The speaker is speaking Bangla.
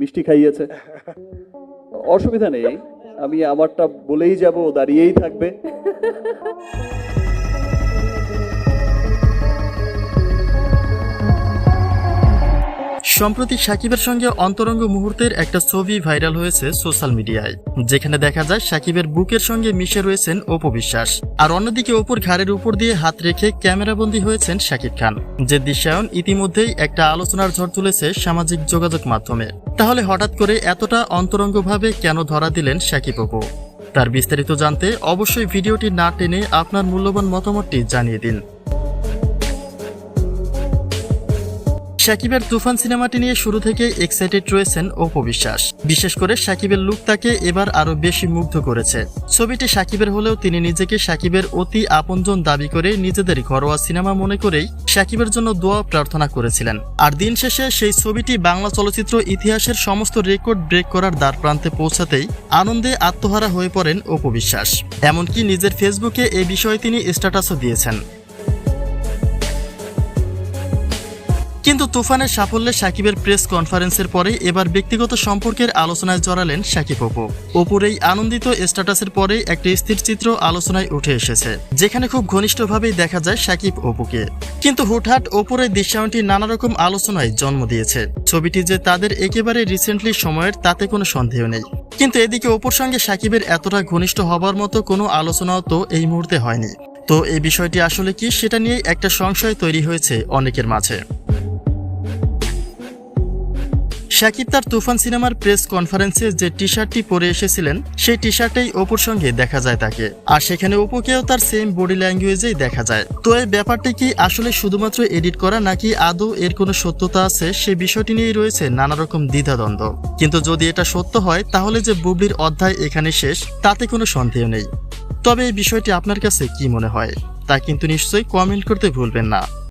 মিষ্টি খাইয়েছে। অসুবিধা নেই আমি আমারটা বলেই যাব দাঁড়িয়েই থাকবে। সম্প্রতি সাকিবের সঙ্গে অন্তরঙ্গ মুহূর্তের একটা ছবি ভাইরাল হয়েছে সোশ্যাল মিডিয়ায়, যেখানে দেখা যায় সাকিবের বুকের সঙ্গে মিশে রয়েছেন অপু বিশ্বাস। আর অন্যদিকে অপুর ঘাড়ের উপর দিয়ে হাত রেখে ক্যামেরাবন্দী হয়েছেন সাকিব খান, যে দৃশ্যায়ন ইতিমধ্যেই একটা আলোচনার ঝড় তুলেছে সামাজিক যোগাযোগ মাধ্যমে। তাহলে হঠাৎ করে এতটা অন্তরঙ্গভাবে কেন ধরা দিলেন সাকিব অপু? তার বিস্তারিত জানতে অবশ্যই ভিডিওটি না টেনে আপনার মূল্যবান মতামতটি জানিয়ে দিন। সাকিবের তুফান সিনেমাটি নিয়ে শুরু থেকে এক্সাইটেড রয়েছেন অপু বিশ্বাস। বিশেষ করে সাকিবের লুক তাকে এবার আরও বেশি মুগ্ধ করেছে। ছবিটি সাকিবের হলেও তিনি নিজেকে সাকিবের অতি আপনজন দাবি করে নিজেদের ঘরোয়া সিনেমা মনে করেই সাকিবের জন্য দোয়া প্রার্থনা করেছিলেন। আর দিন শেষে সেই ছবিটি বাংলা চলচ্চিত্র ইতিহাসের সমস্ত রেকর্ড ব্রেক করার দ্বার প্রান্তে পৌঁছাতেই আনন্দে আত্মহারা হয়ে পড়েন অপু বিশ্বাস। এমনকি নিজের ফেসবুকে এ বিষয়ে তিনি স্ট্যাটাসও দিয়েছেন। কিন্তু তুফানের সাফল্যে সাকিবের প্রেস কনফারেন্সের পরে এবার ব্যক্তিগত সম্পর্কের আলোচনায় জড়ালেন সাকিব অপু। অপুর এই আনন্দিত স্ট্যাটাসের পরে একটি স্থির চিত্র আলোচনায় উঠে এসেছে, যেখানে খুব ঘনিষ্ঠভাবেই দেখা যায় সাকিব অপুকে। কিন্তু হুটহাট অপুর এই দৃশ্যায়নটি নানা রকম আলোচনায় জন্ম দিয়েছে। ছবিটি যে তাদের একেবারে রিসেন্টলি সময়ের তাতে কোনো সন্দেহ নেই। কিন্তু এদিকে অপুর সঙ্গে সাকিবের এতটা ঘনিষ্ঠ হবার মতো কোনো আলোচনাও তো এই মুহূর্তে হয়নি। তো এই বিষয়টি আসলে কি সেটা নিয়ে একটা সংশয় তৈরি হয়েছে অনেকের মাঝে। শাকিব তার তুফান সিনেমার প্রেস কনফারেন্সে যে টি শার্টটি পরে এসেছিলেন, সেই টি শার্টেই অপুর সঙ্গে দেখা যায় তাকে। আর সেখানে অপুকেও তার সেম বডি ল্যাঙ্গুয়েজেই দেখা যায়। তো এই ব্যাপারটি কি আসলে শুধুমাত্র এডিট করা নাকি আদৌ এর কোনো সত্যতা আছে? সে বিষয়টি নিয়েই রয়েছে নানা রকম দ্বিধাদ্বন্দ্ব। কিন্তু যদি এটা সত্য হয়, তাহলে যে বুবলির অধ্যায় এখানে শেষ, তাতে কোনো সন্দেহ নেই। তবে এই বিষয়টি আপনার কাছে কি মনে হয়? তা কিন্তু নিশ্চয়ই কমেন্ট করতে ভুলবেন না।